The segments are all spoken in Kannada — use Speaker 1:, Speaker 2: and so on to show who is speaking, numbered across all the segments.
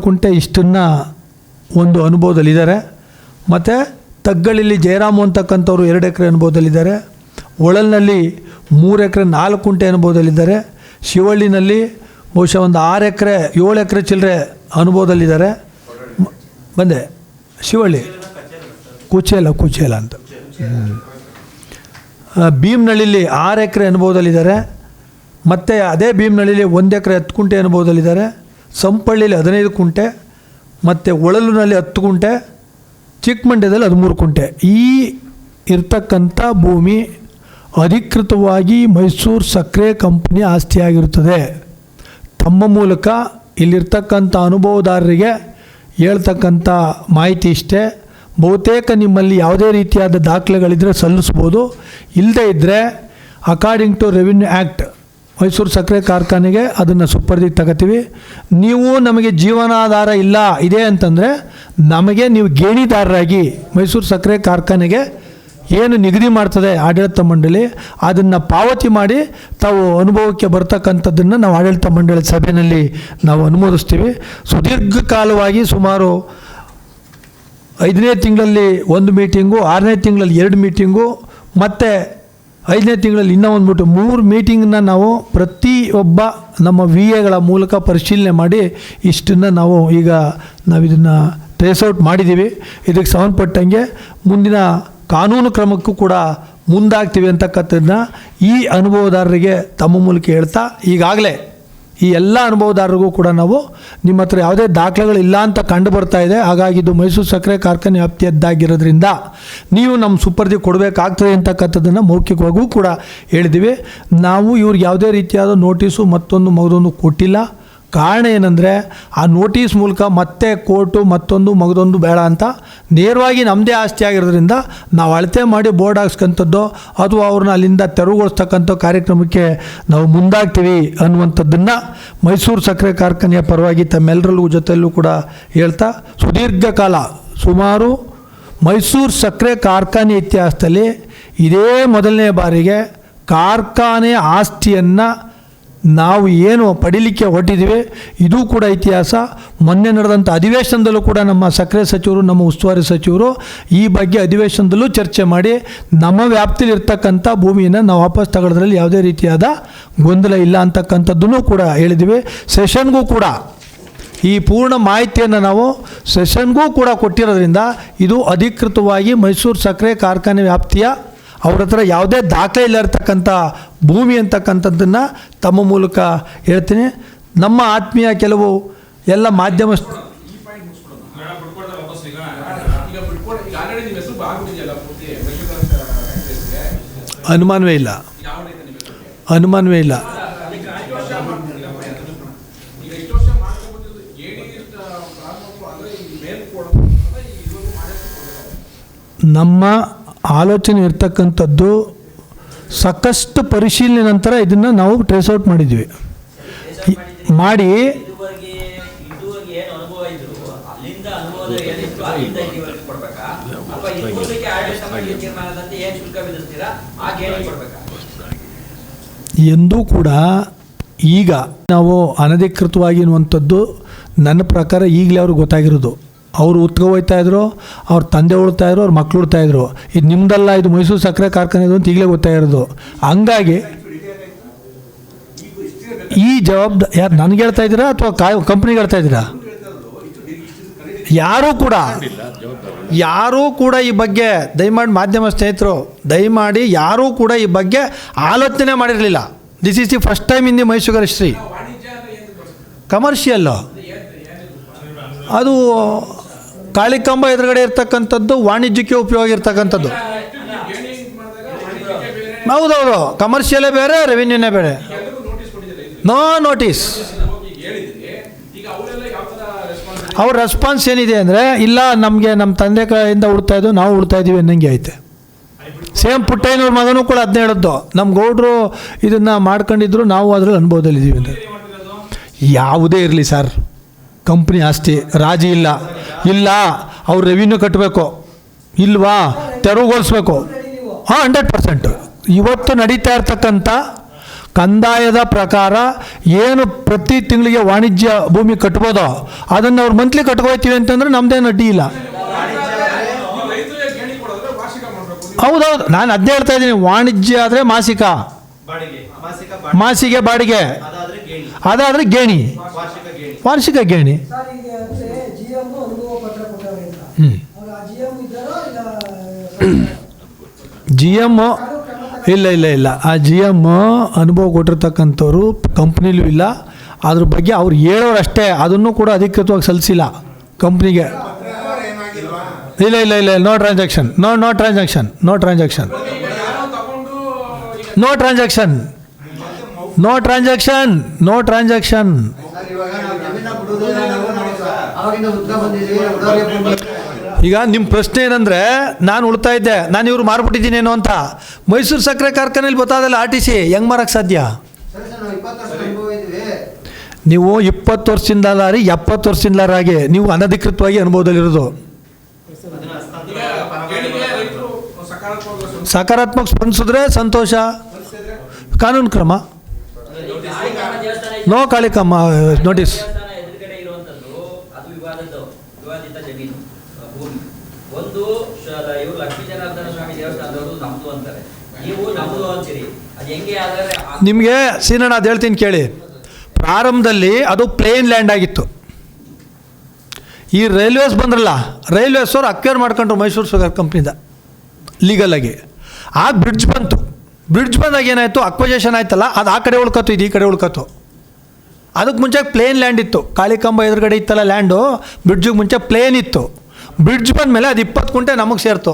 Speaker 1: ಕುಂಟೆ ಇಷ್ಟನ್ನು ಒಂದು ಅನುಭವದಲ್ಲಿದ್ದಾರೆ. ಮತ್ತು ತಗ್ಗಳಲ್ಲಿ ಜಯರಾಮು ಅಂತಕ್ಕಂಥವ್ರು ಎರಡು ಎಕರೆ ಅನುಭವದಲ್ಲಿದ್ದಾರೆ. ಒಳಲ್ನಲ್ಲಿ ಮೂರು ಎಕರೆ, ನಾಲ್ಕು ಕುಂಟೆ ಅನುಭವದಲ್ಲಿದ್ದಾರೆ. ಶಿವಳ್ಳಿನಲ್ಲಿ ಬಹುಶಃ ಒಂದು ಆರು ಎಕರೆ, ಏಳು ಎಕರೆ ಚಿಲ್ಲರೆ ಅನುಭವದಲ್ಲಿದ್ದಾರೆ. ಬಂದೆ. ಶಿವಳ್ಳಿ. ಕುಚೇಲ ಕುಚೇಲ ಅಂತ. ಭೀಮ್ನಳ್ಳಿಲಿ ಆರು ಎಕರೆ ಅನುಭವದಲ್ಲಿದ್ದಾರೆ. ಮತ್ತು ಅದೇ ಭೀಮ್ನಳ್ಳಿಲಿ ಒಂದು ಎಕರೆ, ಹತ್ತು ಕುಂಟೆ ಅನುಭವದಲ್ಲಿದ್ದಾರೆ. ಸಂಪಳ್ಳಿಲಿ ಹದಿನೈದು ಕುಂಟೆ, ಮತ್ತು ಒಳಲುನಲ್ಲಿ ಹತ್ತು ಕುಂಟೆ, ಚಿಕ್ಕಮಂಡ್ಯದಲ್ಲಿ ಹದಿಮೂರು ಕುಂಟೆ. ಈ ಇರ್ತಕ್ಕಂಥ ಭೂಮಿ ಅಧಿಕೃತವಾಗಿ ಮೈಸೂರು ಸಕ್ಕರೆ ಕಂಪ್ನಿ ಆಸ್ತಿಯಾಗಿರುತ್ತದೆ. ತಮ್ಮ ಮೂಲಕ ಇಲ್ಲಿರ್ತಕ್ಕಂಥ ಅನುಭವದಾರರಿಗೆ ಹೇಳ್ತಕ್ಕಂಥ ಮಾಹಿತಿ ಇಷ್ಟೇ. ಬಹುತೇಕ ನಿಮ್ಮಲ್ಲಿ ಯಾವುದೇ ರೀತಿಯಾದ ದಾಖಲೆಗಳಿದ್ದರೆ ಸಲ್ಲಿಸ್ಬೋದು. ಇಲ್ಲದೇ ಇದ್ದರೆ according to revenue act Mysuru ಸಕ್ಕರೆ ಕಾರ್ಖಾನೆಗೆ ಅದನ್ನು ಸುಪರ್ದಿಗೆ ತಗೋತೀವಿ. ನೀವು ನಮಗೆ ಜೀವನಾಧಾರ ಇಲ್ಲ, ಇದೆ ಅಂತಂದರೆ ನಮಗೆ ನೀವು ಗೇಣಿದಾರರಾಗಿ ಮೈಸೂರು ಸಕ್ಕರೆ ಕಾರ್ಖಾನೆಗೆ ಏನು ನಿಗದಿ ಮಾಡ್ತದೆ ಆಡಳಿತ ಮಂಡಳಿ, ಅದನ್ನು ಪಾವತಿ ಮಾಡಿ ತಾವು ಅನುಭವಕ್ಕೆ ಬರ್ತಕ್ಕಂಥದ್ದನ್ನು ನಾವು ಆಡಳಿತ ಮಂಡಳಿ ಸಭೆಯಲ್ಲಿ ನಾವು ಅನುಮೋದಿಸ್ತೀವಿ. ಸುದೀರ್ಘಕಾಲವಾಗಿ ಸುಮಾರು ಐದನೇ ತಿಂಗಳಲ್ಲಿ ಒಂದು ಮೀಟಿಂಗು ಆರನೇ ತಿಂಗಳಲ್ಲಿ ಎರಡು ಮೀಟಿಂಗು ಮತ್ತು ಐದನೇ ತಿಂಗಳಲ್ಲಿ ಇನ್ನೂ ಒಂದು ಮೀಟು ಮೂರು ಮೀಟಿಂಗನ್ನ ನಾವು ಪ್ರತಿಯೊಬ್ಬ ನಮ್ಮ ವಿ ಎಗಳ ಮೂಲಕ ಪರಿಶೀಲನೆ ಮಾಡಿ ಇಷ್ಟನ್ನು ನಾವು ಈಗ ನಾವು ಇದನ್ನು ಟ್ರೇಸ್ ಔಟ್ ಮಾಡಿದ್ದೀವಿ. ಇದಕ್ಕೆ ಸಂಬಂಧಪಟ್ಟಂಗೆ ಮುಂದಿನ ಕಾನೂನು ಕ್ರಮಕ್ಕೂ ಕೂಡ ಮುಂದಾಗ್ತೀವಿ ಅಂತಕ್ಕಂಥದ್ದನ್ನ ಈ ಅನುಭವದಾರರಿಗೆ ತಮ್ಮ ಮೂಲಕ ಹೇಳ್ತಾ ಈಗಾಗಲೇ ಈ ಎಲ್ಲ ಅನುಭವದಾರರಿಗೂ ಕೂಡ ನಾವು ನಿಮ್ಮ ಹತ್ರ ಯಾವುದೇ ದಾಖಲೆಗಳಿಲ್ಲ ಅಂತ ಕಂಡು ಬರ್ತಾ ಇದೆ. ಹಾಗಾಗಿ ಇದು ಮೈಸೂರು ಸಕ್ಕರೆ ಕಾರ್ಖಾನೆ ವ್ಯಾಪ್ತಿಯದ್ದಾಗಿರೋದ್ರಿಂದ ನೀವು ನಮ್ಮ ಸುಪರ್ದಿ ಕೊಡಬೇಕಾಗ್ತದೆ ಅಂತಕ್ಕಂಥದ್ದನ್ನು ಮೌಖಿಕವಾಗೂ ಕೂಡ ಹೇಳಿದ್ದೀವಿ. ನಾವು ಇವ್ರಿಗೆ ಯಾವುದೇ ರೀತಿಯಾದ ನೋಟಿಸು ಮತ್ತೊಂದು ಮಗದೊಂದು ಕೊಟ್ಟಿಲ್ಲ. ಕಾರಣ ಏನಂದರೆ ಆ ನೋಟಿಸ್ ಮೂಲಕ ಮತ್ತೆ ಕೋರ್ಟು ಮತ್ತೊಂದು ಮಗದೊಂದು ಬೇಡ ಅಂತ ನೇರವಾಗಿ ನಮ್ಮದೇ ಆಸ್ತಿ ಆಗಿರೋದ್ರಿಂದ ನಾವು ಅಳತೆ ಮಾಡಿ ಬೋರ್ಡ್ ಹಾಕ್ಸ್ಕೊಂಥದ್ದು ಅಥವಾ ಅವ್ರನ್ನ ಅಲ್ಲಿಂದ ತೆರವುಗೊಳಿಸ್ತಕ್ಕಂಥ ಕಾರ್ಯಕ್ರಮಕ್ಕೆ ನಾವು ಮುಂದಾಗ್ತೀವಿ ಅನ್ನುವಂಥದ್ದನ್ನು ಮೈಸೂರು ಸಕ್ಕರೆ ಕಾರ್ಖಾನೆಯ ಪರವಾಗಿ ತಮ್ಮೆಲ್ಲರಲ್ಲೂ ಜೊತೆಯಲ್ಲೂ ಕೂಡ ಹೇಳ್ತಾ ಸುದೀರ್ಘ ಕಾಲ ಸುಮಾರು ಮೈಸೂರು ಸಕ್ಕರೆ ಕಾರ್ಖಾನೆ ಇತಿಹಾಸದಲ್ಲಿ ಇದೇ ಮೊದಲನೇ ಬಾರಿಗೆ ಕಾರ್ಖಾನೆ ಆಸ್ತಿಯನ್ನು ನಾವು ಏನು ಪಡಿಲಿಕ್ಕೆ ಹೊರಟಿದ್ದೀವಿ ಇದು ಕೂಡ ಇತಿಹಾಸ. ಮೊನ್ನೆ ನಡೆದಂಥ ಅಧಿವೇಶನದಲ್ಲೂ ಕೂಡ ನಮ್ಮ ಸಕ್ಕರೆ ಸಚಿವರು, ನಮ್ಮ ಉಸ್ತುವಾರಿ ಸಚಿವರು ಈ ಬಗ್ಗೆ ಅಧಿವೇಶನದಲ್ಲೂ ಚರ್ಚೆ ಮಾಡಿ, ನಮ್ಮ ವ್ಯಾಪ್ತಿಯಲ್ಲಿ ಇರ್ತಕ್ಕಂಥ ಭೂಮಿಯನ್ನು ನಾವು ವಾಪಸ್ ತಗೊಳ್ಳೋದ್ರಲ್ಲಿ ಯಾವುದೇ ರೀತಿಯಾದ ಗೊಂದಲ ಇಲ್ಲ ಅಂತಕ್ಕಂಥದ್ದನ್ನು ಕೂಡ ಹೇಳಿದ್ದೀವಿ ಸೆಷನ್ಗೂ ಕೂಡ ಈ ಪೂರ್ಣ ಮಾಹಿತಿಯನ್ನು ನಾವು ಸೆಷನ್ಗೂ ಕೂಡ ಕೊಟ್ಟಿರೋದ್ರಿಂದ ಇದು ಅಧಿಕೃತವಾಗಿ ಮೈಸೂರು ಸಕ್ಕರೆ ಕಾರ್ಖಾನೆ ವ್ಯಾಪ್ತಿಯ ಅವ್ರ ಹತ್ರ ಯಾವುದೇ ದಾಖಲೆ ಇಲ್ಲ ಇರತಕ್ಕಂಥ ಭೂಮಿ ಅಂತಕ್ಕಂಥದ್ದನ್ನು ತಮ್ಮ ಮೂಲಕ ಹೇಳ್ತೀನಿ. ನಮ್ಮ ಆತ್ಮೀಯ ಕೆಲವು ಎಲ್ಲ ಮಾಧ್ಯಮ ಅನುಮಾನವೇ ಇಲ್ಲ. ಅನುಮಾನವೇ ಇಲ್ಲ. ನಮ್ಮ ಆಲೋಚನೆ ಇರ್ತಕ್ಕಂಥದ್ದು ಸಾಕಷ್ಟು ಪರಿಶೀಲನೆ ನಂತರ ಇದನ್ನು ನಾವು ಟ್ರೇಸ್ ಔಟ್ ಮಾಡಿದ್ವಿ. ಮಾಡಿ ಎಂದೂ ಕೂಡ ಈಗ ನಾವು ಅನಧಿಕೃತವಾಗಿ ಅನ್ನುವಂಥದ್ದು ನನ್ನ ಪ್ರಕಾರ ಈಗಲೇ ಅವ್ರಿಗೆ ಗೊತ್ತಾಗಿರೋದು. ಅವರು ಉತ್ಕೊ ಹೋಯ್ತಾ ಇದ್ರು, ಅವ್ರ ತಂದೆ ಉಳ್ತಾ ಇದ್ರು, ಅವ್ರ ಮಕ್ಳು ಉಳ್ತಾ ಇದ್ರು. ಇದು ನಿಮ್ದಲ್ಲ, ಇದು ಮೈಸೂರು ಸಕ್ಕರೆ ಕಾರ್ಖಾನೆ ಇದು ಅಂತ ಈಗಲೇ ಗೊತ್ತಾಗಿರೋದು ಹಂಗಾಗಿ ಈ ಜವಾಬ್ದಾರಿ ಯಾರು ನನಗೆ ಹೇಳ್ತಾ ಇದ್ದೀರಾ ಅಥವಾ ಕಾಯ್ ಕಂಪ್ನಿಗೆ ಹೇಳ್ತಾ ಇದ್ದೀರಾ? ಯಾರೂ ಕೂಡ ಯಾರೂ ಕೂಡ ಈ ಬಗ್ಗೆ ದಯಮಾಡಿ ಮಾಧ್ಯಮ ಸ್ನೇಹಿತರು, ದಯಮಾಡಿ ಯಾರೂ ಕೂಡ ಈ ಬಗ್ಗೆ ಆಲೋಚನೆ ಮಾಡಿರಲಿಲ್ಲ. This is the first time in the Mysuru history commercial ಅದು ಕಾಳಿಕಂಬ ಎದುರುಗಡೆ ಇರ್ತಕ್ಕಂಥದ್ದು, ವಾಣಿಜ್ಯಕ್ಕೆ ಉಪಯೋಗ ಇರ್ತಕ್ಕಂಥದ್ದು. ಹೌದೌದು ಕಮರ್ಷಿಯಲೇ ಬೇರೆ ರೆವಿನ್ಯೂನೇ ಬೇರೆ. ನೋ ನೋಟಿಸ್ ಅವ್ರ ರೆಸ್ಪಾನ್ಸ್ ಏನಿದೆ ಅಂದರೆ, ಇಲ್ಲ, ನಮಗೆ ನಮ್ಮ ತಂದೆ ಕಡೆಯಿಂದ ಉಡ್ತಾ ಇದ್ದು, ನಾವು ಉಡ್ತಾ ಇದ್ದೀವಿ ಅನ್ನಂಗೆ ಐತೆ. ಸೇಮ್ ಪುಟ್ಟಯ್ಯನವ್ರ ಮಗನೂ ಕೂಡ ಅದನ್ನೇ ಹೇಳಿದ್ದು ನಮ್ಮ ಗೌಡ್ರು ಇದನ್ನು ಮಾಡ್ಕೊಂಡಿದ್ರು, ನಾವು ಅದರಲ್ಲಿ ಅನುಭವದಲ್ಲಿದ್ದೀವಿ ಅಂತ. ಯಾವುದೇ ಇರಲಿ ಸರ್. ಕಂಪ್ನಿ ಆಸ್ತಿ, ರಾಜಿ ಇಲ್ಲ. ಇಲ್ಲ, ಅವ್ರು ರೆವಿನ್ಯೂ ಕಟ್ಟಬೇಕು ಇಲ್ವಾ? ತೆರವುಗೊಳಿಸ್ಬೇಕು. ಹಾಂ ಹಂಡ್ರೆಡ್ ಪರ್ಸೆಂಟು ಇವತ್ತು ನಡೀತಾ ಇರ್ತಕ್ಕಂಥ ಕಂದಾಯದ ಪ್ರಕಾರ ಏನು ಪ್ರತಿ ತಿಂಗಳಿಗೆ ವಾಣಿಜ್ಯ ಭೂಮಿ ಕಟ್ಬೋದೋ ಅದನ್ನು ಅವ್ರು ಮಂತ್ಲಿ ಕಟ್ಕೋಯ್ತೀವಿ ಅಂತಂದ್ರೆ ನಮ್ದೇನು ಅಡ್ಡಿ ಇಲ್ಲ ಹೌದೌದು, ನಾನು ಅದನ್ನೇ ಹೇಳ್ತಾ ಇದ್ದೀನಿ, ವಾಣಿಜ್ಯ ಆದರೆ ಮಾಸಿಕ. ಮಾಸಿಗೆ ಬಾಡಿಗೆ.
Speaker 2: ಅದಾದ್ರೆ ಗೇಣಿ. ವಾರ್ಷಿಕ ಗೇಣಿ.
Speaker 3: ಜಿ ಎಂ ಇಲ್ಲ
Speaker 1: ಇಲ್ಲ ಇಲ್ಲ ಆ ಜಿ ಎಂ ಅನುಭವ ಕೊಟ್ಟಿರ್ತಕ್ಕಂಥವ್ರು ಕಂಪ್ನಿಲೂ ಇಲ್ಲ. ಅದ್ರ ಬಗ್ಗೆ ಅವ್ರು ಹೇಳೋರು ಅಷ್ಟೇ ಅದನ್ನು ಕೂಡ ಅಧಿಕೃತವಾಗಿ ಸಲ್ಲಿಸಿಲ್ಲ ಕಂಪ್ನಿಗೆ. ಇಲ್ಲ ಇಲ್ಲ ಇಲ್ಲ. No transaction no no transaction no transaction
Speaker 4: ಈಗ ಯಾರೋ ತಗೊಂಡು ಈಗ
Speaker 1: no transaction no transaction no transaction ಈಗ ನಿಮ್ಮ ಪ್ರಶ್ನೆ ಏನಂದರೆ, ನಾನು ಉಳ್ತಾ ಇದ್ದೆ. ನಾನು ಇವ್ರು ಮಾರ್ಬಿಟ್ಟಿದ್ದೀನೇನೋ ಅಂತ. ಮೈಸೂರು ಸಕ್ಕರೆ ಕಾರ್ಖಾನೆಯಲ್ಲಿ ಗೊತ್ತಾದಲ್ಲ ಆರ್ ಟಿ ಸಿ, ಹೆಂಗೆ ಮಾರಕ್ಕೆ ಸಾಧ್ಯ?
Speaker 5: ನಾವು ಇಪ್ಪತ್ತು
Speaker 1: ವರ್ಷದಿಂದ ಲಾರಿ, ಎಪ್ಪತ್ತು ವರ್ಷದಿಂದಲಾಗಿ ನೀವು ಅನಧಿಕೃತವಾಗಿ ಅನುಭವದಲ್ಲಿರೋದು
Speaker 4: ಈಗ ಗೇಣಿಗೆ ರೈತರು ಸಕಾರಾತ್ಮಕ.
Speaker 1: ಸ್ಪಂದಿಸಿದ್ರೆ ಸಂತೋಷ. ಕಾನೂನು ಕ್ರಮ. ನೋ ಕಾಳಿಕಮ್ಮ ನೋಟಿಸ್
Speaker 6: ಎದುರುಗಡೆ ಇರುವಂತದ್ದು ಅದು ವಿವಾದದ್ದು ವಿವಾದಿತ ಜಮೀನು ಒಂದು ಶ- ಇವರು ಲಕ್ಷ್ಮೀ ಜನಾರ್ದನ ಸ್ವಾಮಿ ದೇವಸ್ಥಾನದವರು ನಮ್ದು ಅಂತಾರೆ. ನೀವು ನಮ್ದು ಅಂತೀರಿ. ಅದು ಹೆಂಗೆ ಆದರೆ
Speaker 1: ನಿಮಗೆ ಸೀನಣ್ಣ ಅದು ಹೇಳ್ತೀನಿ ಕೇಳಿ. ಪ್ರಾರಂಭದಲ್ಲಿ ಅದು ಪ್ಲೇನ್ ಲ್ಯಾಂಡ್ ಆಗಿತ್ತು. ಈ ರೈಲ್ವೇಸ್ ಬಂದ್ರಲ್ಲ ರೈಲ್ವೇಸ್ ಅವ್ರು ಅಕ್ವೇರ್ ಮಾಡ್ಕೊಂಡ್ರು ಮೈಸೂರು ಶುಗರ್ ಕಂಪ್ನಿದ ಲೀಗಲಾಗಿ ಆ ಬ್ರಿಡ್ಜ್ ಬಂತು. ಬ್ರಿಡ್ಜ್ ಬಂದಾಗ ಏನಾಯಿತು? ಅಕ್ವಜೇಷನ್ ಆಯ್ತಲ್ಲ? ಅದು ಆ ಕಡೆ ಉಳ್ಕತ್ತು, ಇದು ಈ ಕಡೆ ಉಳ್ಕೋತು ಅದಕ್ಕೆ ಮುಂಚೆ ಪ್ಲೇನ್ ಲ್ಯಾಂಡ್ ಇತ್ತು. ಕಾಳಿಕಂಬ ಎದುರುಗಡೆ ಇತ್ತಲ್ಲ ಲ್ಯಾಂಡು ಬ್ರಿಡ್ಜಿಗೆ ಮುಂಚೆ ಪ್ಲೇನ್ ಇತ್ತು. ಬ್ರಿಡ್ಜ್ ಬಂದ ಮೇಲೆ ಅದು ಇಪ್ಪತ್ತು ಕುಂಟೆ ನಮಗೆ ಸೇರ್ತು.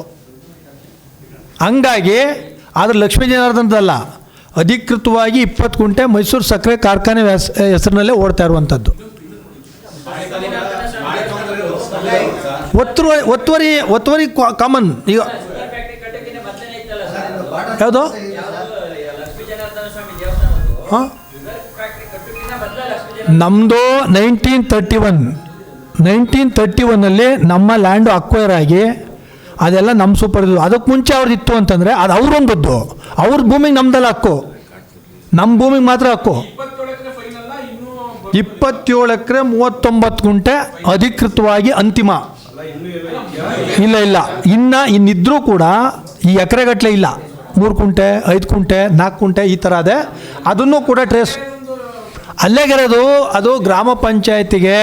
Speaker 1: ಹಂಗಾಗಿ, ಆದರೆ ಲಕ್ಷ್ಮೀ ಜನಾರ್ದನದಲ್ಲ, ಅಧಿಕೃತವಾಗಿ ಇಪ್ಪತ್ತು ಕುಂಟೆ ಮೈಸೂರು ಸಕ್ಕರೆ ಕಾರ್ಖಾನೆ ಹೆಸ್- ಹೆಸರಿನಲ್ಲೇ ಓಡ್ತಾ ಇರುವಂಥದ್ದು. ಒತ್ತುವರಿ ಒತ್ತುವರಿ ಒತ್ತುವರಿ ಕಾಮನ್ ಈಗ
Speaker 6: ಶುಗರ್ ಫ್ಯಾಕ್ಟ್ರಿ ಕಟ್ಟಕ್ಕಿಂತ ಮೊದಲನೇ ಇತ್ತಲ್ಲ ಸರ್
Speaker 1: ಯಾವುದು? ಹಾಂ? ನಮ್ಮದು nineteen thirty one. Nineteen thirty ಒನ್ನಲ್ಲಿ ನಮ್ಮ ಲ್ಯಾಂಡು ಅಕ್ವೈರ್ ಆಗಿ ಅದೆಲ್ಲ ನಮ್ಮ ಸೂಪರ್ ಅದಕ್ಕೆ ಮುಂಚೆ ಅವ್ರದ್ದು ಇತ್ತು ಅಂತಂದರೆ ಅದು ಅವ್ರೊಂದದ್ದು ಅವ್ರ ಭೂಮಿಗೆ ನಮ್ದಲ್ಲ ಹಕ್ಕು ನಮ್ಮ ಭೂಮಿಗೆ ಮಾತ್ರ ಹಕ್ಕು
Speaker 4: ಇಪ್ಪತ್ತೇಳು ಎಕರೆ
Speaker 1: ಮೂವತ್ತೊಂಬತ್ತು ಗುಂಟೆ ಅಧಿಕೃತವಾಗಿ ಅಂತಿಮ. ಇಲ್ಲ ಇಲ್ಲ. ಇನ್ನು ಇನ್ನಿದ್ರೂ ಕೂಡ ಈ ಎಕರೆಗಟ್ಟಲೆ ಇಲ್ಲ. ಮೂರು ಕುಂಟೆ, ಐದು ಕುಂಟೆ, ನಾಲ್ಕು ಕುಂಟೆ ಈ ಥರ ಅದೇ. ಅದನ್ನು ಕೂಡ ಟ್ರೇಸ್ ಅಲ್ಲೇಗಿರೋದು, ಅದು ಗ್ರಾಮ ಪಂಚಾಯತಿಗೆ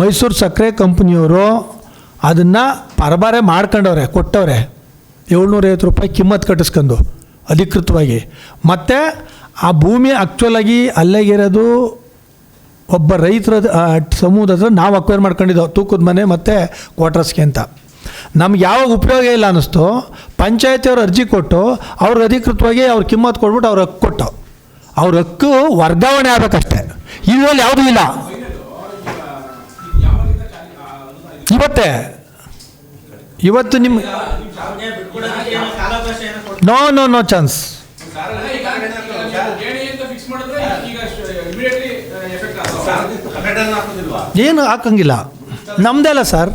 Speaker 1: ಮೈಸೂರು ಸಕ್ಕರೆ ಕಂಪ್ನಿಯವರು ಅದನ್ನು ಪರಬಾರೆ ಮಾಡ್ಕೊಂಡವ್ರೆ, ಕೊಟ್ಟವ್ರೆ. ಏಳ್ನೂರೈವತ್ತು ರೂಪಾಯಿ ಕಿಮ್ಮತ್ತು ಕಟ್ಟಿಸ್ಕೊಂಡು, ಅಧಿಕೃತವಾಗಿ. ಮತ್ತು ಆ ಭೂಮಿ ಆ್ಯಕ್ಚುಲಾಗಿ ಅಲ್ಲೇಗಿರೋದು ಒಬ್ಬ ರೈತರ ಸಮೂಹದ ಹತ್ರ ನಾವು ಅಕ್ವೈರ್ ಮಾಡ್ಕೊಂಡಿದ್ದೋ, ತೂಕದ ಮನೆ ಮತ್ತು ಕ್ವಾರ್ಟರ್ಸ್ಗೆ ಅಂತ. ನಮ್ಗೆ ಯಾವಾಗ ಉಪಯೋಗ ಇಲ್ಲ ಅನ್ನಿಸ್ತು, ಪಂಚಾಯತಿಯವ್ರು ಅರ್ಜಿ ಕೊಟ್ಟು ಅವ್ರಿಗೆ ಅಧಿಕೃತವಾಗಿ ಅವ್ರ ಕಿಮ್ಮತ್ತು ಕೊಟ್ಬಿಟ್ಟು ಅವ್ರ ಹಕ್ಕು ಕೊಟ್ಟು ಅವ್ರ ಹಕ್ಕು ವರ್ಗಾವಣೆ ಆಗಬೇಕಷ್ಟೆ. ಇದರಲ್ಲಿ ಯಾವುದೂ ಇಲ್ಲ. ಇವತ್ತೇ. ಇವತ್ತು ನಿಮ್ಮ ನೋ ನೋ ನೋ ಚಾನ್ಸ್ ಏನು ಹಾಕಂಗಿಲ್ಲ. ನಮ್ಮದೇ ಅಲ್ಲ ಸರ್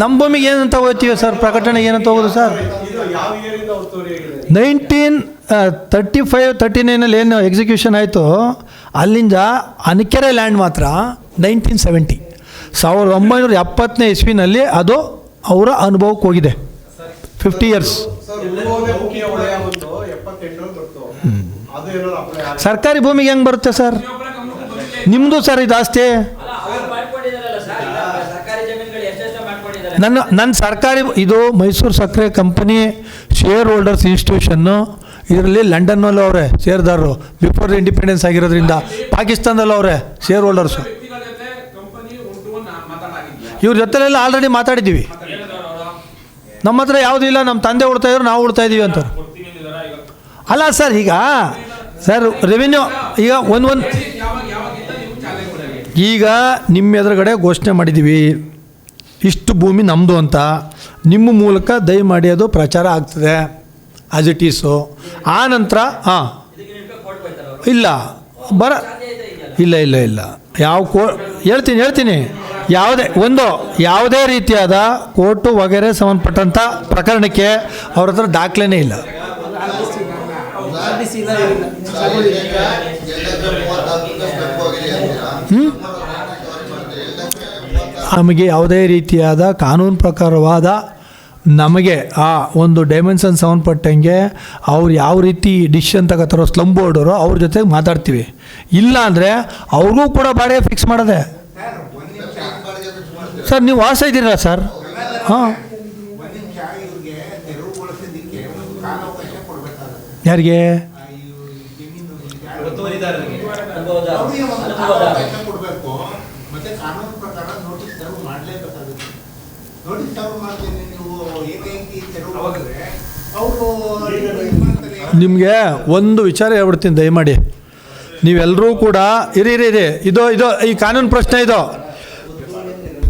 Speaker 1: ನಮ್ಮ ಭೂಮಿಗೆ ಏನಂತ ಹೋಗ್ತೀವಿ ಸರ್? ಪ್ರಕಟಣೆ ಏನಂತ ಹೋಗೋದು sir? Nineteen thirty five thirty ನೈನಲ್ಲಿ ಏನು ಎಕ್ಸಿಕ್ಯೂಷನ್ ಆಯಿತು, ಅಲ್ಲಿಂದ ಅನಕೆರೆ ಲ್ಯಾಂಡ್ ಮಾತ್ರ ನೈನ್ಟೀನ್ ಸೆವೆಂಟಿ ಸಾವಿರದ ಒಂಬೈನೂರ ಎಪ್ಪತ್ತನೇ ಇಸ್ವಿನಲ್ಲಿ ಅದು ಅವರ ಅನುಭವಕ್ಕೆ ಹೋಗಿದೆ. ಫಿಫ್ಟಿ ಇಯರ್ಸ್ ಸರ್ಕಾರಿ ಭೂಮಿಗೆ ಹೆಂಗೆ ಬರುತ್ತೆ ಸರ್? ನಿಮ್ಮದು ಸರ್ ಇದು ಆಸ್ತಿ
Speaker 6: ಅಲ್ಲ ಅವ್ರು ಮಾಡ್ಕೊಂಡಿದಾರಲ್ಲ ಸರ್ ಈಗ ಸರ್ಕಾರಿ ಜಮೀನುಗಳು ಎಷ್ಟೆಷ್ಟು ಮಾಡ್ಕೊಂಡಿದ್ದಾರೆ
Speaker 1: ನನ್ನ ನನ್ನ ಸರ್ಕಾರಿ ಇದು ಮೈಸೂರು ಸಕ್ಕರೆ ಕಂಪನಿ ಶೇರ್ ಹೋಲ್ಡರ್ಸ್ ಇನ್ಸ್ಟಿಟ್ಯೂಷನ್ನು ಇದರಲ್ಲಿ ಲಂಡನ್ನಲ್ಲೂ ಅವರೇ ಶೇರ್ದಾರರು ಬಿಫೋರ್ ಇಂಡಿಪೆಂಡೆನ್ಸ್ ಆಗಿರೋದ್ರಿಂದ ಪಾಕಿಸ್ತಾನದಲ್ಲೂ ಅವರೇ ಶೇರ್ ಹೋಲ್ಡರ್ಸು ಇವ್ರ ಜೊತೆಲೆಲ್ಲ ಆಲ್ರೆಡಿ ಮಾತಾಡಿದ್ದೀವಿ. ನಮ್ಮ ಹತ್ರ ಯಾವುದೂ ಇಲ್ಲ ನಮ್ಮ ತಂದೆ ಉಳ್ತಾ ಇದ್ರು ನಾವು ಉಳ್ತಾ ಇದ್ದೀವಿ ಅಂತ ಅಲ್ಲ ಸರ್ ಈಗ ಸರ್ ರೆವಿನ್ಯೂ ಈಗ ಒಂದು ಒಂದು ಈಗ ನಿಮ್ಮ ಎದುರುಗಡೆ ಘೋಷಣೆ ಮಾಡಿದ್ದೀವಿ. ಇಷ್ಟು ಭೂಮಿ ನಮ್ಮದು ಅಂತ ನಿಮ್ಮ ಮೂಲಕ ದಯಮಾಡಿ ಅದು ಪ್ರಚಾರ ಆಗ್ತದೆ ಆಸ್ ಇಟ್ ಈಸು ಆ ನಂತರ, ಹಾಂ. ಇಲ್ಲ, ಬರ, ಇಲ್ಲ ಇಲ್ಲ ಇಲ್ಲ. ಯಾವ ಕೋ, ಹೇಳ್ತೀನಿ ಹೇಳ್ತೀನಿ. ಯಾವುದೇ, ಒಂದು, ಯಾವುದೇ ರೀತಿಯಾದ ಕೋರ್ಟು ವಗೈರೆ ಸಂಬಂಧಪಟ್ಟಂಥ ಪ್ರಕರಣಕ್ಕೆ ಅವ್ರ ಹತ್ರ ದಾಖಲೆನೇ ಇಲ್ಲ
Speaker 5: ಆರ್ ಇಲ್ಲ ಏನಿಲ್ಲ
Speaker 1: ಹ್ಮ್? ನಮಗೆ ಯಾವುದೇ ರೀತಿಯಾದ ಕಾನೂನು ಪ್ರಕಾರವಾದ ನಮಗೆ ಆ ಒಂದು ಡೈಮೆನ್ಷನ್ ಸಂಬಂಧಪಟ್ಟಂಗೆ ಅವ್ರು ಯಾವ ರೀತಿ ಡಿಸಿಷನ್ ತಗೋತಾರೋ ಸ್ಲಮ್ ಬೋರ್ಡರು ಅವ್ರ ಜೊತೆ ಮಾತಾಡ್ತೀವಿ. ಇಲ್ಲ ಅಂದರೆ ಅವ್ರಿಗೂ ಕೂಡ ಬಾಡಿಗೆ ಫಿಕ್ಸ್ ಮಾಡಿದೆ. ಸರ್ ನೀವು ವಾಸ ಇದ್ದೀರಾ ಸರ್? ಹಾಂ. ಯಾರಿಗೆ?
Speaker 7: ಆ, ಇವ್ರು ಜಮೀನು ಜಾಗ-
Speaker 6: ಅನುಭವದ
Speaker 7: ಅವ್ರಿಗೆ ಒಂದು
Speaker 6: ಅನುಭವದ
Speaker 7: ಕಾಲಾವಕಾಶ ಕೊಡ್ಬೇಕು ಮತ್ತೆ ಕಾನೂನು ಪ್ರಕಾರ ನೋಟಿಸ್ ತೆರವು ಮಾಡ್ಲೇಬೇಕಾಗುತ್ತೆ ನೋಟಿಸ್ ಮಾಡ್ತೀನಿ ನೀವು ಏಕೈಕಿ ಅವರು
Speaker 1: ನಿಮಗೆ ಒಂದು ವಿಚಾರ ಹೇಳ್ಬಿಡ್ತೀನಿ ದಯಮಾಡಿ. ನೀವೆಲ್ಲರೂ ಕೂಡ ಇರಿ ಇರಿ ಇರಿ. ಇದು ಇದು ಈ ಕಾನೂನು ಪ್ರಶ್ನೆ ಇದು.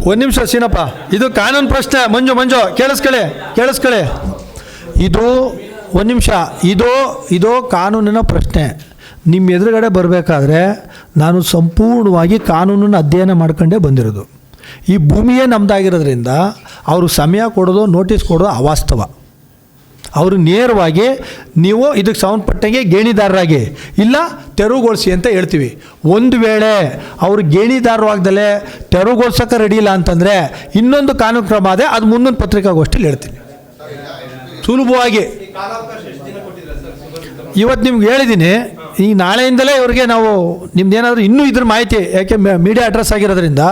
Speaker 1: ಒಂದು ನಿಮಿಷ ಸೀನಪ್ಪ. ಇದು ಕಾನೂನು ಪ್ರಶ್ನೆ. ಮಂಜು ಮಂಜು ಕೇಳಿಸ್ಕೊಳ್ಳಿ ಕೇಳಿಸ್ಕೊಳ್ಳಿ. ಇದು ಒಂದು ನಿಮಿಷ. ಇದು ಇದು ಕಾನೂನಿನ ಪ್ರಶ್ನೆ. ನಿಮ್ಮ ಎದುರುಗಡೆ ಬರಬೇಕಾದ್ರೆ ನಾನು ಸಂಪೂರ್ಣವಾಗಿ ಕಾನೂನನ್ನು ಅಧ್ಯಯನ ಮಾಡ್ಕೊಂಡೇ ಬಂದಿರೋದು. ಈ ಭೂಮಿಯೇ ನಮ್ಮದಾಗಿರೋದ್ರಿಂದ ಅವರು ಸಮಯ ಕೊಡೋದು ನೋಟಿಸ್ ಕೊಡೋದು ಅವಾಸ್ತವ. ಅವರು ನೇರವಾಗಿ ನೀವು ಇದಕ್ಕೆ ಸಂಬಂಧಪಟ್ಟಂಗೆ ಗೇಣಿದಾರರಾಗಿ, ಇಲ್ಲ ತೆರವುಗೊಳಿಸಿ ಅಂತ ಹೇಳ್ತೀವಿ. ಒಂದು ವೇಳೆ ಅವರು ಗೇಣಿದಾರವಾಗ್ದಲೇ ತೆರವುಗೊಳ್ಸೋಕೆ ರೆಡಿ ಇಲ್ಲ ಅಂತಂದರೆ ಇನ್ನೊಂದು ಕಾನೂನು ಕ್ರಮ ಅದೇ, ಅದು ಮುಂದಿನ ಪತ್ರಿಕಾಗೋಷ್ಠಿಲಿ ಹೇಳ್ತೀನಿ. ಸುಲಭವಾಗಿ. ಇವತ್ತು ನಿಮ್ಗೆ ಹೇಳಿದ್ದೀನಿ ಈ ನಾಳೆಯಿಂದಲೇ ಇವ್ರಿಗೆ ನಾವು ನಿಮ್ದೇನಾದರೂ ಇನ್ನೂ ಇದ್ರ ಮಾಹಿತಿ, ಯಾಕೆ ಮೀಡಿಯಾ ಅಡ್ರೆಸ್ ಆಗಿರೋದ್ರಿಂದ,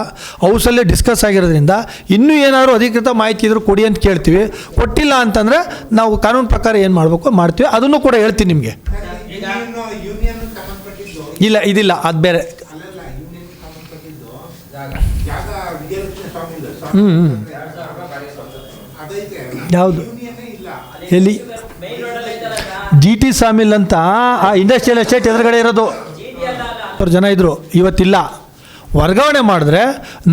Speaker 1: ಹೌಸಲ್ಲೇ ಡಿಸ್ಕಸ್ ಆಗಿರೋದ್ರಿಂದ ಇನ್ನೂ ಏನಾದರೂ ಅಧಿಕೃತ ಮಾಹಿತಿ ಇದ್ರೂ ಕೊಡಿ ಅಂತ ಕೇಳ್ತೀವಿ. ಕೊಟ್ಟಿಲ್ಲ ಅಂತಂದರೆ ನಾವು ಕಾನೂನು ಪ್ರಕಾರ ಏನು ಮಾಡಬೇಕು ಮಾಡ್ತೀವಿ. ಅದನ್ನು ಕೂಡ ಹೇಳ್ತೀನಿ ನಿಮಗೆ. ಇಲ್ಲ, ಇದಿಲ್ಲ, ಅದು ಬೇರೆ. ಹ್ಞೂ
Speaker 7: ಹ್ಞೂ
Speaker 1: ಯಾವುದು? ಎಲ್ಲಿ? ಜಿ ಟಿ ಸಾಮಿಲ್ ಅಂತ ಆ ಇಂಡಸ್ಟ್ರಿಯಲ್ ಎಸ್ಟೇಟ್ ಎದುರುಗಡೆ ಇರೋದು. ಅವ್ರು ಜನ ಇದ್ದರು ಇವತ್ತಿಲ್ಲ. ವರ್ಗಾವಣೆ ಮಾಡಿದ್ರೆ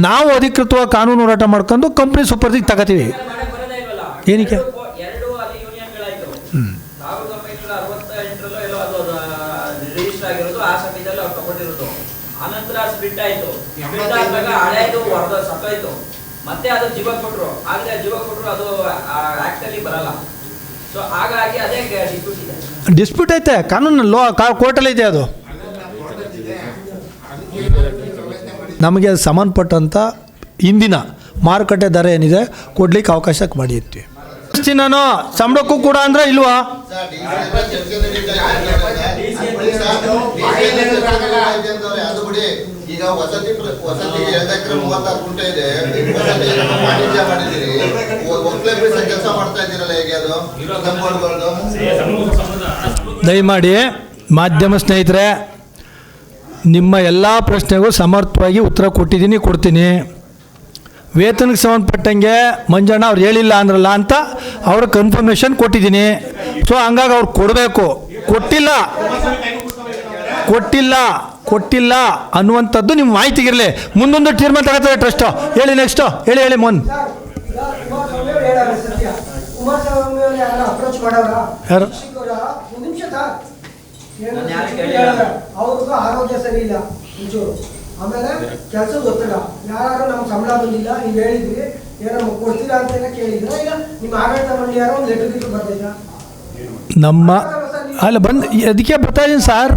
Speaker 1: ನಾವು ಅಧಿಕೃತವಾಗಿ ಕಾನೂನು ಹೋರಾಟ ಮಾಡ್ಕೊಂಡು ಕಂಪ್ನಿ ಸೂಪರ್ದಿಗೆ ತಗೋತೀವಿ. ಏನಕ್ಕೆ?
Speaker 6: ಮತ್ತೆ ಅದು ಜೀವ ಕೊಟ್ಟರು ಆದ್ರೆ ಜೀವ ಕೊಟ್ಟರು ಅದು ಆಕ್ಟ್ ಅಲ್ಲಿ ಬರಲ್ಲ. ಡಿಸ್ಪ್ಯೂಟ್ ಇದೆ.
Speaker 1: ಡಿಸ್ಪ್ಯೂಟ್ ಐತೆ ಕಾನೂನು ಲೋ ಕಾ ಕೋರ್ಟಲ್ಲಿ ಇದೆ ಅದು. ನಮಗೆ ಸಂಬಂಧಪಟ್ಟಂಥ ಇಂದಿನ ಮಾರುಕಟ್ಟೆ ದರ ಏನಿದೆ ಕೊಡ್ಲಿಕ್ಕೆ ಅವಕಾಶ ಮಾಡಿರ್ತೀವಿ. ನಾನು ಸಂಬಳಕ್ಕೂ ಕೂಡ ಅಂದ್ರೆ ಇಲ್ವಾ?
Speaker 5: ಈಗ ವಸತಿ ವಸತಿ ಎರಡು ಎಕರೆ ಮೂವತ್ತಾರು ಗುಂಟೆ ಇದೆ. ವಸತಿ ವಾಣಿಜ್ಯ ಮಾಡಿದಿರಿ ಒಕ್ಕಲೆ ಕೆಲಸ ಮಾಡ್ತಾ ಇದ್ದೀರಲ್ಲ ಹೇಗೆ ಅದು?
Speaker 1: ದಯಮಾಡಿ ಮಾಧ್ಯಮ ಸ್ನೇಹಿತರೆ, ನಿಮ್ಮ ಎಲ್ಲ ಪ್ರಶ್ನೆಗೂ ಸಮರ್ಥವಾಗಿ ಉತ್ತರ ಕೊಟ್ಟಿದ್ದೀನಿ, ಕೊಡ್ತೀನಿ. ವೇತನಕ್ಕೆ ಸಂಬಂಧಪಟ್ಟಂಗೆ ಮಂಜಣ್ಣ ಅವ್ರು ಹೇಳಿಲ್ಲ ಅಂದ್ರಲ್ಲ ಅಂತ ಅವ್ರ ಕನ್ಫರ್ಮೇಷನ್ ಕೊಟ್ಟಿದ್ದೀನಿ. ಸೊ ಹಂಗಾಗಿ ಅವ್ರು ಕೊಡಬೇಕು. ಕೊಟ್ಟಿಲ್ಲ. ಕೊಟ್ಟಿಲ್ಲ ಕೊಟ್ಟಿಲ್ಲ ಅನ್ನುವಂಥದ್ದು ನಿಮ್ಮ ಮಾಹಿತಿಗಿರಲಿ. ಮುಂದೊಂದು ತೀರ್ಮಾನ ತಗೋತಾರೆ ಟ್ರಸ್ಟು ಹೇಳಿ ನೆಕ್ಸ್ಟ್ ಹೇಳಿ ಹೇಳಿ ಮೊನ್
Speaker 3: ಯಾರ? ಅಪ್ರೋಚ್ ಮಾಡವ್ರ
Speaker 1: ಯಾರು?
Speaker 3: ಶಿಕ್ಷಕರ ಒಂದು ನಿಮಿಷ ಸರ್ ಏನು
Speaker 6: ನಾನು ಯಾರು
Speaker 3: ಶಿಕ್ಷಕರು
Speaker 6: ಕೇಳಿಲ್ಲ.
Speaker 3: ಹೇಳವ್ರೆ. ಅವ್ರಿಗೂ ಆರೋಗ್ಯ ಸರಿ ಇಲ್ಲ ಒಂಚೂರು. ಆಮೇಲೆ ಕೆಲಸದ ಒತ್ತಡ ಯಾರು ನಮ್ಗೆ ಸಂಬಳ ಬಂದಿಲ್ಲ ನೀವು ಹೇಳಿದ್ರಿ ಏನೋ ಕೊಡ್ತೀರಾ ಅಂತ ಕೇಳಿದ್ರ? ಇಲ್ಲ ನಿಮ್ಮ ಆಡಳಿತ ಮಂಡಳಿ ಯಾರೋ ಒಂದು ಲೆಟರ್ ಗಿಟರ್ ಬರ್ದಿಲ್ಲ
Speaker 1: ನಮ್ಮ ಅಲ್ಲ ಬಂದು ಅದಕ್ಕೆ ಬರ್ತಾ ಇದ್ದೀನಿ ಸರ್.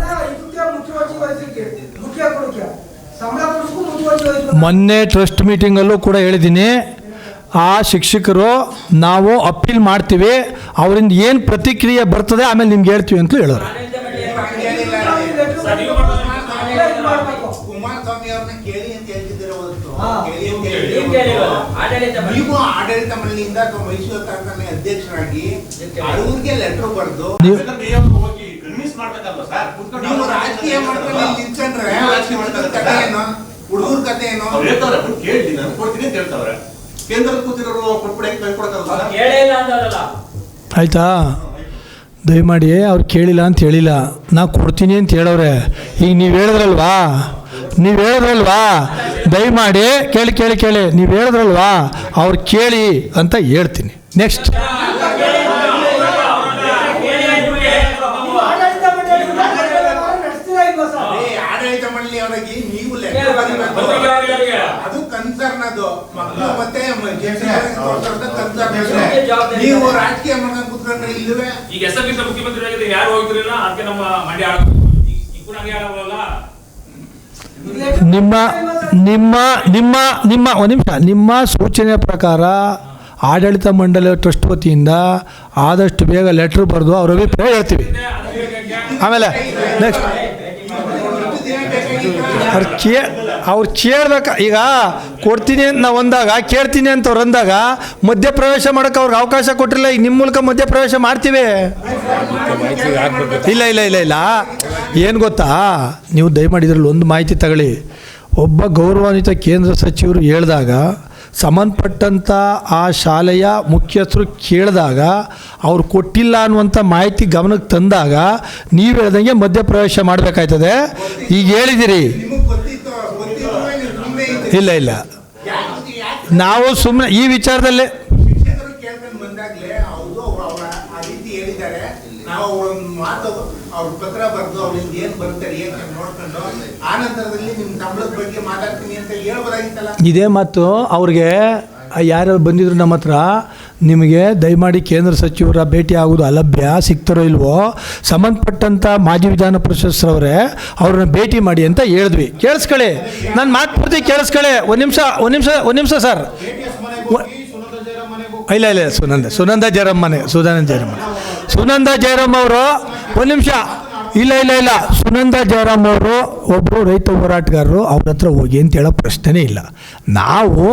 Speaker 1: ಮೊನ್ನೆ ಟ್ರಸ್ಟ್ ಮೀಟಿಂಗಲ್ಲೂ ಕೂಡ ಹೇಳಿದ್ದೀನಿ ಆ ಶಿಕ್ಷಕರು ನಾವು ಅಪೀಲ್ ಮಾಡ್ತೀವಿ ಅವರಿಂದ ಏನು ಪ್ರತಿಕ್ರಿಯೆ ಬರ್ತದೆ ಆಮೇಲೆ ನಿಮ್ಗೆ ಹೇಳ್ತೀವಿ ಅಂತ ಹೇಳೋರು.
Speaker 7: ಮೈಸೂರು ಅಧ್ಯಕ್ಷರಾಗಿ ಅವ್ರಿಗೆ ಲೆಟರ್ ಬರೆದು
Speaker 4: ಮಾಡ್ಬೇಕಲ್ವ ಸರ್
Speaker 7: ನೀವು ರಾಜಕೀಯ ಮಾಡ್ಕೊಂಡು ಇಲ್ಲಿ ಹುಡುಗರ ಕಥೆ ಏನು? ಹುಡುಗರ ಕಥೆ ಏನು?
Speaker 4: ಅವ್ರು ಹೇಳ್ತಾವ್ರೆ ಬಿಟ್ಟು ಕೇಳಿ ನಾನು ಕೊಡ್ತೀನಿ ಅಂತ ಹೇಳ್ತಾವ್ರೆ ಕೇಂದ್ರದ ಕೂತಿರೋರು ಕೊಟ್ಬಿಡ ಅಂತ ಕೊಡಕ್ಕಲ್ಲ
Speaker 6: ಅವ್ರು ಕೇಳೇ ಇಲ್ಲ ಅಂದವರಲ್ಲ.
Speaker 1: ಆಯಿತಾ? ದಯಮಾಡಿ ಅವ್ರು ಕೇಳಿಲ್ಲ ಅಂತ ಹೇಳಿಲ್ಲ. ನಾ ಕೊಡ್ತೀನಿ ಅಂತ ಹೇಳವ್ರೆ. ಈಗ ನೀವು ಹೇಳಿದ್ರಲ್ವಾ? ನೀವು ಹೇಳಿದ್ರಲ್ವಾ? ದಯಮಾಡಿ ಕೇಳಿ ಕೇಳಿ ಕೇಳಿ. ನೀವು ಹೇಳಿದ್ರಲ್ವಾ? ಅವ್ರು ಕೇಳಿ ಅಂತ ಹೇಳ್ತೀನಿ. ನೆಕ್ಸ್ಟ್
Speaker 3: ಆಡಳಿತ ಮಂಡಳಿ ನಡೆಸ್ತೀರಾ ಇಲ್ವಾ ಸರ್
Speaker 7: ಏ, ಆಡಳಿತ ಮಂಡಳಿ ಅವರಿಗೆ ನೀವು ಲೆಕ್ಕ
Speaker 6: ಕೇಳು,
Speaker 7: ಬರೀಬೇಕು.
Speaker 6: ಪತ್ರಿಕೆ ಅವರಿಗೆ.
Speaker 7: ಅದು ಕನ್ಸರ್ನ್ ಅದು ಮಕ್ಕಳು ಮತ್ತೆ ಮ- ಜೆಡ್ಸಿ ಕೊಡ್ತಾರೆ ತಂದು ಹಾಕಿದ್ರೆ
Speaker 6: ನಿಮ್ಗೆ ಜವಾಬ್ದಾರಿ
Speaker 7: ನೀವು ರಾಜಕೀಯ ಮಾಡ್ಕೊಂಡು ಕುತ್ಕೊಂಡ್ರೆ ಇಲ್ಲವೇ?
Speaker 4: ಈಗ ಎಸ್ ಎಫ್ ಮುಖ್ಯಮಂತ್ರಿ ಆಗಿದ್ರೆ ಯಾರು ಹೋಗ್ತಿರಲಿಲ್ಲ? ಅದಕ್ಕೆ ನಮ್ಮ ಮಂಡ್ಯ ಹಂಗೆ ಆಳವಲ್ಲ
Speaker 1: ನಿಮ್ಮ ನಿಮ್ಮ ನಿಮ್ಮ ನಿಮ್ಮ ಒಂದು ನಿಮಿಷ. ನಿಮ್ಮ ಸೂಚನೆ ಪ್ರಕಾರ ಆಡಳಿತ ಮಂಡಳಿ ಟ್ರಸ್ಟ್ ವತಿಯಿಂದ ಆದಷ್ಟು ಬೇಗ ಲೆಟ್ರ್ ಬರೆದು ಅವ್ರ ಅಭಿಪ್ರಾಯ ಹೇಳ್ತೀವಿ. ಆಮೇಲೆ ನೆಕ್ಸ್ಟ್ ಅವ್ರು ಕೇ, ಅವ್ರು ಕೇಳ್ಬೇಕು ಈಗ ಕೊಡ್ತೀನಿ ಅಂತ ನಾವು ಅಂದಾಗ, ಕೇಳ್ತೀನಿ ಅಂತ ಅವ್ರು ಅಂದಾಗ, ಮಧ್ಯಪ್ರವೇಶ ಮಾಡೋಕೆ ಅವ್ರಿಗೆ ಅವಕಾಶ ಕೊಟ್ಟಿಲ್ಲ ಈಗ ನಿಮ್ಮ ಮೂಲಕ ಮಧ್ಯಪ್ರವೇಶ ಮಾಡ್ತೀವಿ. ಇಲ್ಲ ಇಲ್ಲ ಇಲ್ಲ ಇಲ್ಲ. ಏನು ಗೊತ್ತಾ? ನೀವು ದಯಮಾಡಿದ್ರಲ್ಲಿ ಒಂದು ಮಾಹಿತಿ ತಗೊಳ್ಳಿ. ಒಬ್ಬ ಗೌರವಾನ್ವಿತ ಕೇಂದ್ರ ಸಚಿವರು ಹೇಳಿದಾಗ ಸಂಬಂಧಪಟ್ಟಂಥ ಆ ಶಾಲೆಯ ಮುಖ್ಯಸ್ಥರು ಕೇಳಿದಾಗ, ಅವ್ರು ಕೊಟ್ಟಿಲ್ಲ ಅನ್ನುವಂಥ ಮಾಹಿತಿ ಗಮನಕ್ಕೆ ತಂದಾಗ, ನೀವು ಹೇಳ್ದಂಗೆ ಮಧ್ಯಪ್ರವೇಶ ಮಾಡಬೇಕಾಯ್ತದೆ. ಈಗ ಹೇಳಿದಿರಿ. ಇಲ್ಲ ಇಲ್ಲ. ನಾವು ಸುಮ್ಮನೆ ಈ ವಿಚಾರದಲ್ಲಿ. ಇದೇ ಮಾತು ಅವ್ರಿಗೆ ಯಾರ್ಯಾರು ಬಂದಿದ್ರು ನಮ್ಮ ಹತ್ರ ನಿಮಗೆ ದಯಮಾಡಿ ಕೇಂದ್ರ ಸಚಿವರ ಭೇಟಿ ಆಗೋದು ಅಲಭ್ಯ ಸಿಗ್ತಾರೋ ಇಲ್ವೋ ಸಂಬಂಧಪಟ್ಟಂಥ ಮಾಜಿ ವಿಧಾನ ಪರಿಷತ್ರವರೇ ಅವ್ರನ್ನ ಭೇಟಿ ಮಾಡಿ ಅಂತ ಹೇಳಿದ್ವಿ. ಕೇಳಿಸ್ಕೊಳ್ಳಿ. ನಾನು ಮಾತು ಪೂರ್ತಿ ಕೇಳಿಸ್ಕೊಳ್ಳಿ. ಒಂದು ನಿಮಿಷ ಒಂದು ನಿಮಿಷ ಒಂದು ನಿಮಿಷ ಸರ್. ಇಲ್ಲ ಇಲ್ಲ ಸುನಂದ ಸುನಂದ ಜಯರಮ್ಮನೆ ಸುಧಾನಂದ ಸುನಂದ ಜಯರಾಮ್ ಮನೆ. ಸುನಂದ ಜಯರಮ್ಮ ಅವರು ಒಂದು ನಿಮಿಷ. ಇಲ್ಲ ಇಲ್ಲ ಇಲ್ಲ. ಸುನಂದ ಜಯರಾಮ್ ಅವರು ಒಬ್ಬರು ರೈತ ಹೋರಾಟಗಾರರು ಅವ್ರ ಹತ್ರ ಹೋಗಿ ಅಂತ ಹೇಳೋ ಪ್ರಶ್ನೆನೇ ಇಲ್ಲ. ನಾವು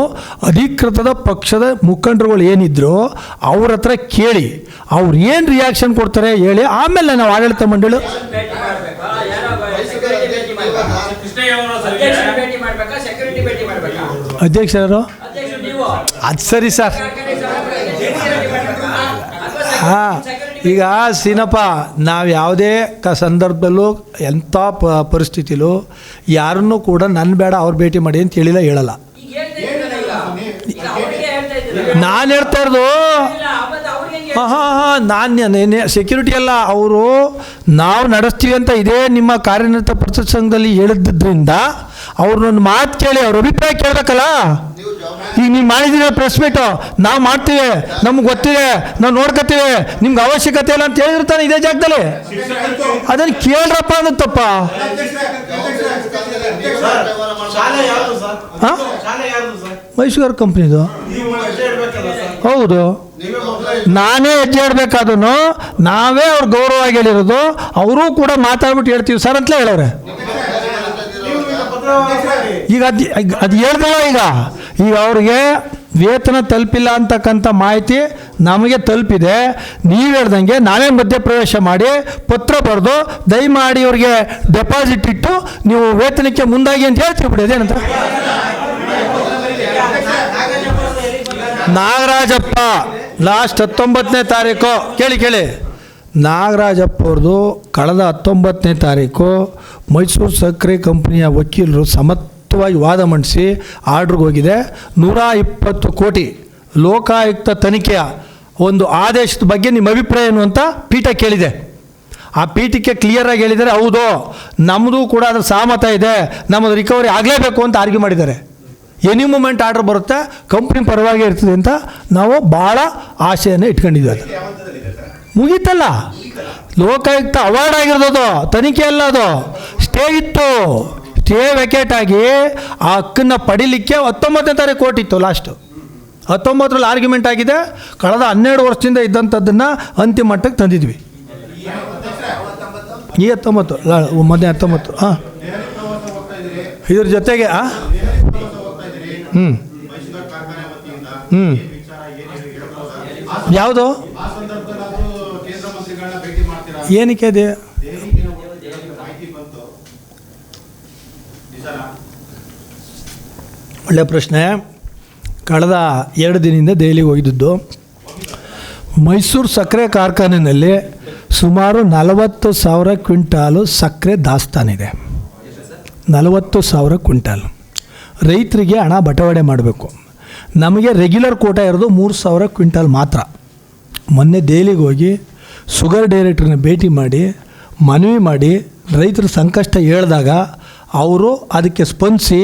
Speaker 1: ಅಧಿಕೃತದ ಪಕ್ಷದ ಮುಖಂಡರುಗಳು ಏನಿದ್ರು ಅವ್ರ ಹತ್ರ ಕೇಳಿ ಅವ್ರು ಏನು ರಿಯಾಕ್ಷನ್ ಕೊಡ್ತಾರೆ ಹೇಳಿ ಆಮೇಲೆ ನಾವು ಆಡಳಿತ ಮಂಡಳಿ
Speaker 6: ಅಧ್ಯಕ್ಷರು
Speaker 1: ಅದು ಸರಿ ಸರ್. ಹಾಂ ಈಗ ಸೀನಪ್ಪ ನಾವು ಯಾವುದೇ ಕ ಸಂದರ್ಭದಲ್ಲೂ ಎಂಥ ಪ ಪರಿಸ್ಥಿತಿಲೂ ಯಾರನ್ನೂ ಕೂಡ ನನ್ನ ಬೇಡ ಅವ್ರು ಭೇಟಿ ಮಾಡಿ ಅಂತ ಹೇಳಿಲ್ಲ ಹೇಳಲ್ಲ. ನಾನು ಹೇಳ್ತಾ ಇರೋದು ಹಾಂ ಹಾಂ ಹಾಂ ನಾನು ಸೆಕ್ಯೂರಿಟಿ ಅಲ್ಲ ಅವರು ನಾವು ನಡೆಸ್ತೀವಿ ಅಂತ ಇದೇ ನಿಮ್ಮ ಕಾರ್ಯನಿರತ ಸಂಘದಲ್ಲಿ ಹೇಳಿದ್ದರಿಂದ ಅವ್ರನ್ನೊಂದು ಮಾತು ಕೇಳಿ ಅವ್ರ ಅಭಿಪ್ರಾಯ ಕೇಳಬೇಕಲ್ಲ? ಈಗ ನೀವು ಮಾಡಿದ್ದೀರ ಪ್ರೆಸ್ ಮೀಟು ನಾವು ಮಾಡ್ತೀವಿ, ನಮ್ಗೆ ಗೊತ್ತಿದೆ, ನಾವು ನೋಡ್ಕೊತೀವಿ, ನಿಮ್ಗೆ ಅವಶ್ಯಕತೆ ಇಲ್ಲ ಅಂತ ಹೇಳಿರ್ತಾನೆ ಇದೇ ಜಾಗದಲ್ಲಿ. ಅದನ್ನು ಕೇಳ್ರಪ್ಪ ಅನ್ನತ್ತಪ್ಪ. ಹಾಂ? ಮೈಸೂರು ಕಂಪ್ನಿದು? ಹೌದು. ನಾನೇ ಹೆಜ್ಜೆ ಇಡಬೇಕಾದನು ನಾವೇ ಅವ್ರ ಗೌರವವಾಗಿ ಹೇಳಿರೋದು. ಅವರೂ ಕೂಡ ಮಾತಾಡ್ಬಿಟ್ಟು ಹೇಳ್ತೀವಿ ಸರ್ ಅಂತಲೇ ಹೇಳೋರೆ.
Speaker 2: ಈಗ
Speaker 1: ಅದು ಅದು ಹೇಳ್ದಲ್ಲ ಈಗ. ಈಗ ಅವ್ರಿಗೆ ವೇತನ ತಲುಪಿಲ್ಲ ಅಂತಕ್ಕಂಥ ಮಾಹಿತಿ ನಮಗೆ ತಲುಪಿದೆ. ನೀವು ಹೇಳ್ದಂಗೆ ನಾವೇ ಮಧ್ಯಪ್ರವೇಶ ಮಾಡಿ ಪತ್ರ ಬರೆದು ದಯಮಾಡಿ ಅವ್ರಿಗೆ ಡೆಪಾಸಿಟ್ ಇಟ್ಟು ನೀವು ವೇತನಕ್ಕೆ ಮುಂದಾಗಿ ಅಂತ ಹೇಳ್ತೀವಿ ಬಿಡಿ, ಅದೇನಂತ? ನಾಗರಾಜಪ್ಪ ಲಾಸ್ಟ್ ಹತ್ತೊಂಬತ್ತನೇ ತಾರೀಕು. ಕೇಳಿ ಕೇಳಿ. ನಾಗರಾಜಪ್ಪ ಅವ್ರದ್ದು ಕಳೆದ ಹತ್ತೊಂಬತ್ತನೇ ತಾರೀಕು ಮೈಸೂರು ಸಕ್ಕರೆ ಕಂಪ್ನಿಯ ವಕೀಲರು ಸಮರ್ಥವಾಗಿ ವಾದ ಮಂಡಿಸಿ ಆರ್ಡ್ರಿಗೆ ಹೋಗಿದೆ. ನೂರ ಇಪ್ಪತ್ತು ಕೋಟಿ ಲೋಕಾಯುಕ್ತ ತನಿಖೆಯ ಒಂದು ಆದೇಶದ ಬಗ್ಗೆ ನಿಮ್ಮ ಅಭಿಪ್ರಾಯ ಏನು ಅಂತ ಪೀಠ ಕೇಳಿದೆ. ಆ ಪೀಠಕ್ಕೆ ಕ್ಲಿಯರಾಗಿ ಹೇಳಿದರೆ ಹೌದು ನಮ್ಮದು ಕೂಡ ಅದರ ಸಹಮತ ಇದೆ ನಮ್ಮದು ರಿಕವರಿ ಆಗಲೇಬೇಕು ಅಂತ ಆರ್ಗ್ಯೂ ಮಾಡಿದ್ದಾರೆ. ಎನಿ ಮೂಮೆಂಟ್ ಆರ್ಡರ್ ಬರುತ್ತೆ ಕಂಪ್ನಿ ಪರವಾಗಿ ಇರ್ತದೆ ಅಂತ ನಾವು ಭಾಳ ಆಸೆಯನ್ನು ಇಟ್ಕೊಂಡಿದ್ದೇವೆ ಅದು ಮುಗೀತಲ್ಲ? ಲೋಕಾಯುಕ್ತ ಅವಾರ್ಡ್ ಆಗಿರೋದು ತನಿಖೆ ಅಲ್ಲ ಅದು. ಸ್ಟೇ ಇತ್ತು. ಸ್ಟೇ ವೆಕೇಟ್ ಆಗಿ ಆ ಹಕ್ಕನ್ನು ಪಡಿಲಿಕ್ಕೆ ಹತ್ತೊಂಬತ್ತನೇ ತಾರೀಕು ಕೊಟ್ಟಿತ್ತು ಲಾಸ್ಟು ಹತ್ತೊಂಬತ್ತರಲ್ಲಿ ಆರ್ಗ್ಯುಮೆಂಟ್ ಆಗಿದೆ. ಕಳೆದ ಹನ್ನೆರಡು ವರ್ಷದಿಂದ ಇದ್ದಂಥದ್ದನ್ನು ಅಂತಿಮ ಮಟ್ಟಕ್ಕೆ ತಂದಿದ್ವಿ. ಈ ಹತ್ತೊಂಬತ್ತು ಮೊನ್ನೆ ಹತ್ತೊಂಬತ್ತು ಹಾಂ ಇದ್ರ ಜೊತೆಗೆ ಆ. ಹ್ಞೂ ಹ್ಞೂ ಯಾವುದು?
Speaker 2: ಏನಕ್ಕೆ ಅದು ಕೇಂದ್ರ ಮಂತ್ರಿಗಳನ್ನ ಭೇಟಿ ಮಾಡ್ತೀರಾ
Speaker 1: ಏನಕ್ಕೆ ಇದೆ
Speaker 2: ದೆಹಲಿಗೆ ಮಾಹಿತಿ ಬಂತು ನಿಜಾನ
Speaker 1: ಒಳ್ಳೆಯ ಪ್ರಶ್ನೆ. ಕಳೆದ ಎರಡು ದಿನದಿಂದ ದೆಹಲಿಗೆ ಹೋಗಿದ್ದು ಮೈಸೂರು ಸಕ್ಕರೆ ಕಾರ್ಖಾನೆಯಲ್ಲಿ ಸುಮಾರು ನಲವತ್ತು ಸಾವಿರ ಕ್ವಿಂಟಾಲು ಸಕ್ಕರೆ ದಾಸ್ತಾನಿದೆ ನಲವತ್ತು ಸಾವಿರ ಕ್ವಿಂಟಾಲ್. ರೈತರಿಗೆ ಹಣ ಬಟವಾಡೆ ಮಾಡಬೇಕು. ನಮಗೆ ರೆಗ್ಯುಲರ್ ಕೋಟ ಇರೋದು ಮೂರು ಸಾವಿರ ಕ್ವಿಂಟಾಲ್ ಮಾತ್ರ. ಮೊನ್ನೆ ದೆಹಲಿಗೆ ಹೋಗಿ ಶುಗರ್ ಡೈರೆಕ್ಟ್ರನ್ನ ಭೇಟಿ ಮಾಡಿ, ಮನವಿ ಮಾಡಿ ರೈತರ ಸಂಕಷ್ಟ ಹೇಳಿದಾಗ ಅವರು ಅದಕ್ಕೆ ಸ್ಪಂದಿಸಿ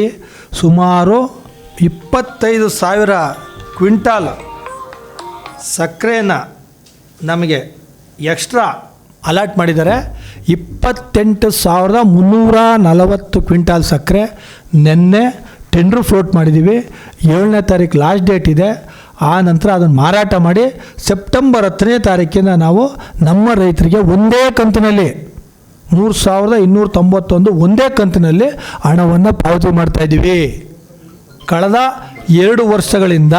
Speaker 1: ಸುಮಾರು ಇಪ್ಪತ್ತೈದು ಸಾವಿರ ಕ್ವಿಂಟಾಲ್ ಸಕ್ಕರೆನ ನಮಗೆ ಎಕ್ಸ್ಟ್ರಾ ಅಲಾಟ್ ಮಾಡಿದ್ದಾರೆ. ಇಪ್ಪತ್ತೆಂಟು ಸಾವಿರದ ಮುನ್ನೂರ ನಲವತ್ತು ಕ್ವಿಂಟಾಲ್ ಸಕ್ಕರೆ ನಿನ್ನೆ ಟೆಂಡ್ರ್ ಫ್ಲೋಟ್ ಮಾಡಿದ್ದೀವಿ. ಏಳನೇ ತಾರೀಕು ಲಾಸ್ಟ್ ಡೇಟ್ ಇದೆ. ಆ ನಂತರ ಅದನ್ನು ಮಾರಾಟ ಮಾಡಿ, ಸೆಪ್ಟೆಂಬರ್ ಹತ್ತನೇ ತಾರೀಕಿನ ನಾವು ನಮ್ಮ ರೈತರಿಗೆ ಒಂದೇ ಕಂತಿನಲ್ಲಿ ಮೂರು ಸಾವಿರದ ಇನ್ನೂರ ತೊಂಬತ್ತೊಂದು ಒಂದೇ ಕಂತಿನಲ್ಲಿ ಹಣವನ್ನು ಪಾವತಿ ಮಾಡ್ತಾಯಿದ್ದೀವಿ ಕಳೆದ ಎರಡು ವರ್ಷಗಳಿಂದ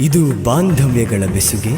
Speaker 8: ಇದು ಬಾಂಧವ್ಯಗಳ ಬೆಸುಗೆ.